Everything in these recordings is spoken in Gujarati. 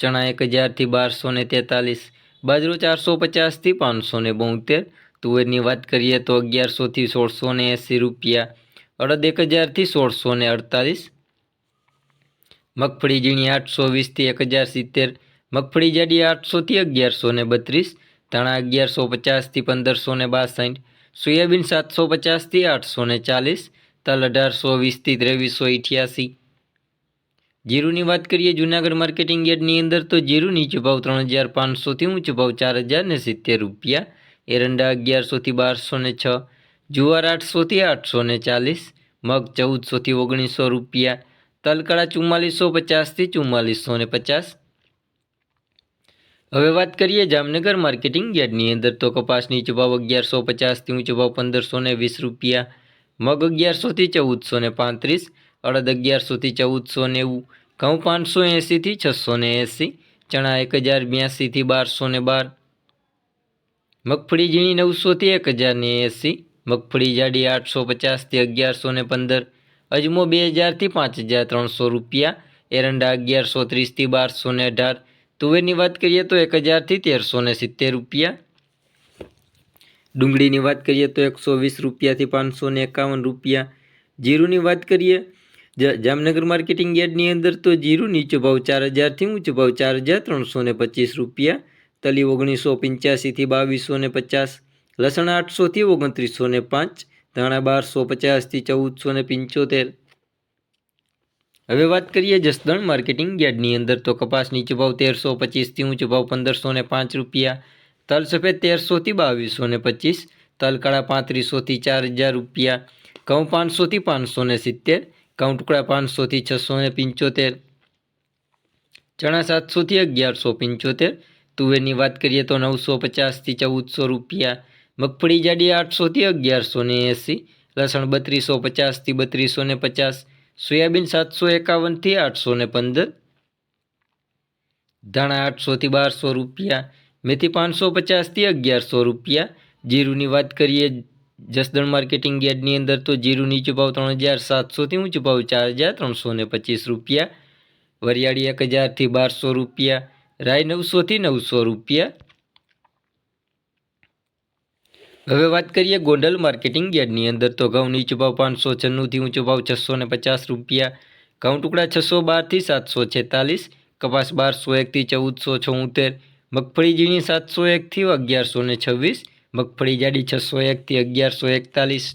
ચણા એક હજારથી બારસો ને તેતાલીસ, બાજરો ચારસો પચાસથી પાંચસો ને બોતેર, તુવેરની વાત કરીએ તો અગિયારસોથી સોળસો ને એંસી રૂપિયા, અડદ એક હજારથી સોળસો ને અડતાલીસ, મગફળી ઝીણી આઠસો વીસથી એક હજાર સિત્તેર, મગફળી જાડી આઠસોથી અગિયારસો ને બત્રીસ, ધાણા અગિયારસો પચાસથી પંદરસો ને બાસઠ, સોયાબીન સાતસો પચાસથી આઠસો ને ચાલીસ, તલ અઢારસો વીસથી ત્રેવીસો અઠ્યાસી જીરુની વાત કરીએ જુનાગઢ માર્કેટિંગ યાર્ડની અંદર, તો જીરું નીચો ભાવ ત્રણ હજાર પાંચસોથી ઊંચો ભાવ ચાર હજાર ને સિત્તેર રૂપિયા. એરંડા અગિયારસોથી બારસો ને છ, જુવાર આઠસોથી આઠસો ને ચાલીસ, મગ ચૌદસોથી ઓગણીસો રૂપિયા તલકડા ચુમ્માલીસો પચાસથી ચુમ્માલીસો ને પચાસ. હવે વાત કરીએ જામનગર માર્કેટિંગ યાર્ડની અંદર, તો કપાસ નીચો અગિયારસો પચાસથી ઊંચો ભાવ પંદરસો ને વીસ રૂપિયા, મગ અગિયારસોથી ચૌદસો ને પાંત્રીસ અડદ અગિયારસોથી ચૌદસો નેવું, ઘઉં પાંચસો એંસીથી છસો ને એંસી ચણા એક હજાર બ્યાસીથી બારસો ને બાર, મગફળી ઝીણી નવસોથી એક હજાર ને એંસી મગફળી જાડી આઠસો પચાસથી અગિયારસો ને પંદર, અજમો બે હજારથી પાંચ હજાર ત્રણસો રૂપિયા, એરંડા અગિયારસો ત્રીસથી બારસો ને અઢાર, તુવેરની વાત કરીએ તો એક હજારથી તેરસો ને સિત્તેર રૂપિયા, ડુંગળીની વાત કરીએ તો એકસો વીસ રૂપિયાથી પાંચસો ને એકાવન રૂપિયા, જીરુની વાત કરીએ જામનગર માર્કેટિંગ યાર્ડની અંદર તો જીરું નીચો ભાવ ચાર હજારથી ઊંચો ભાવ ચાર હજાર ત્રણસો ને પચીસ રૂપિયા, તલી ઓગણીસો પંચ્યાસીથી બાવીસો ને પચાસ, લસણ આઠસોથી ઓગણત્રીસો ને પાંચ, ધાણા બારસો પચાસથી ચૌદસો ને પંચોતેર. હવે વાત કરીએ જસદણ માર્કેટિંગ યાર્ડની અંદર તો કપાસ નીચો ભાવ તેરસો પચીસથી ઊંચો ભાવ પંદરસો ને પાંચ રૂપિયા, તલ સફેદ તેરસોથી બાવીસો ને પચીસ, તલ કાળા પાંત્રીસોથી ચાર હજાર રૂપિયા, ઘઉં પાંચસોથી પાંચસો ને સિત્તેર ઘઉં ટુકડા પાંચસોથી છસો ને પંચોતેર. ચણા સાતસોથી અગિયારસો પંચોતેર. તુવેરની વાત કરીએ તો નવસો પચાસથી ચૌદસો રૂપિયા. મગફળી જાડી આઠસોથી અગિયારસો ને એંસી. લસણ બત્રીસો પચાસથી બત્રીસો ને પચાસ. સોયાબીન સાતસો એકાવનથી આઠસો ને પંદર. ધાણા આઠસોથી બારસો રૂપિયા. મેથી પાંચસો પચાસથી અગિયારસો રૂપિયા. જીરુની વાત કરીએ જસદણ માર્કેટિંગ યાર્ડની અંદર તો જીરું નીચો ભાવ ત્રણ હજાર સાતસોથી ઊંચો ભાવ ચાર હજાર ત્રણસો ને પચીસ રૂપિયા. વરિયાળી એક હજારથી બારસો રૂપિયા. રાય નવસોથી નવસો રૂપિયા. હવે વાત કરીએ ગોંડલ માર્કેટિંગ યાર્ડની અંદર તો ઘઉં નીચો ભાવ પાંચસો છન્નુંથી ઊંચો ભાવ છસો ને પચાસ રૂપિયા. ઘઉં ટુકડા છસો બારથી સાતસો છેતાલીસ. કપાસ બારસો એકથી ચૌદસો છોતેર. મગફળી ઝીણી સાતસો એકથી અગિયારસો ને છવ્વીસ. મગફળી જાડી છસો એકથી અગિયારસો એકતાલીસ.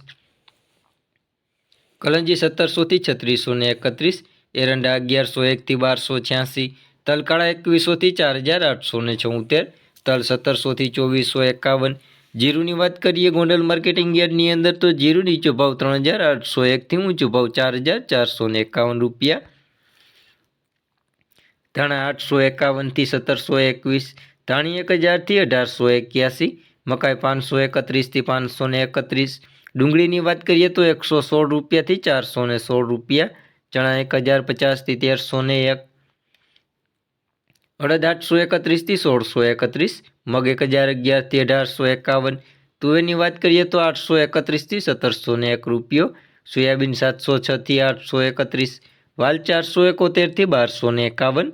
કલંજી સત્તરસોથી છત્રીસો ને એકત્રીસ. એરંડા અગિયારસો એકથી બારસો છ્યાસી. તલકાળા એકવીસોથી ચાર હજાર આઠસો ને છોતેર તલ સત્તરસોથી ચોવીસો એકાવન. જીરુની વાત કરીએ ગોંડલ માર્કેટિંગ યાર્ડની અંદર તો જીરુ નીચો ભાવ ત્રણ હજાર આઠસો એકથી ઊંચો ભાવ ચાર હજાર ચારસો ને એકાવન રૂપિયા. ધાણા આઠસો એકાવનથી સત્તરસો એકવીસ. ધાણી એક હજારથી અઢારસો એક્યાસી. મકાઈ પાંચસો એકત્રીસથી પાંચસો ને એકત્રીસ. ડુંગળીની વાત કરીએ તો એકસો સોળ રૂપિયાથી ચારસો ને સોળ રૂપિયા, ચણા એક હજાર પચાસથી તેરસો ને એક. અડદ આઠસો એકત્રીસથી સોળસો એકત્રીસ, મગ એક હજાર અગિયારથી અઢારસો એકાવન. તુવેરની વાત કરીએ તો આઠસો એકત્રીસથી સત્તરસો ને એક રૂપિયો, સોયાબીન સાતસો છથી આઠસો એકત્રીસ, વાલ ચારસો એકોતેરથી બારસો ને એકાવન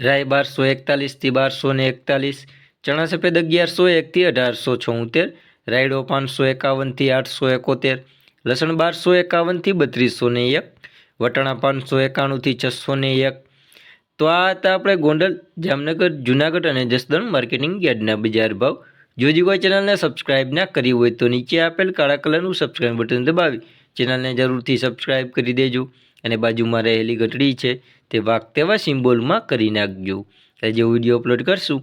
રાય બારસો એકતાલીસથી બારસો ને એકતાલીસ ચણા સફેદ અગિયારસો એકથી અઢારસો છોતેર, રાયડો પાંચસો એકાવનથી આઠસો એકોતેર, લસણ બારસો એકાવનથી બત્રીસો ને એક, વટાણા પાંચસો એકાણુંથી છસો ને એક. તો આ હતા આપણે ગોંડલ, જામનગર, જુનાગઢ અને જસદણ માર્કેટિંગ યાર્ડના બજાર ભાવ. જો હજી કોઈ ચેનલને સબસ્ક્રાઇબ ના કરી હોય તો નીચે આપેલ કાળા કલરનું સબસ્ક્રાઇબ બટન દબાવી ચેનલને જરૂરથી સબસ્ક્રાઇબ કરી દેજો અને બાજુમાં રહેલી ઘટડી છે તે વાઘ તેવા સિમ્બોલમાં કરી નાખજો. એટલે જે વીડિયો અપલોડ કરશું.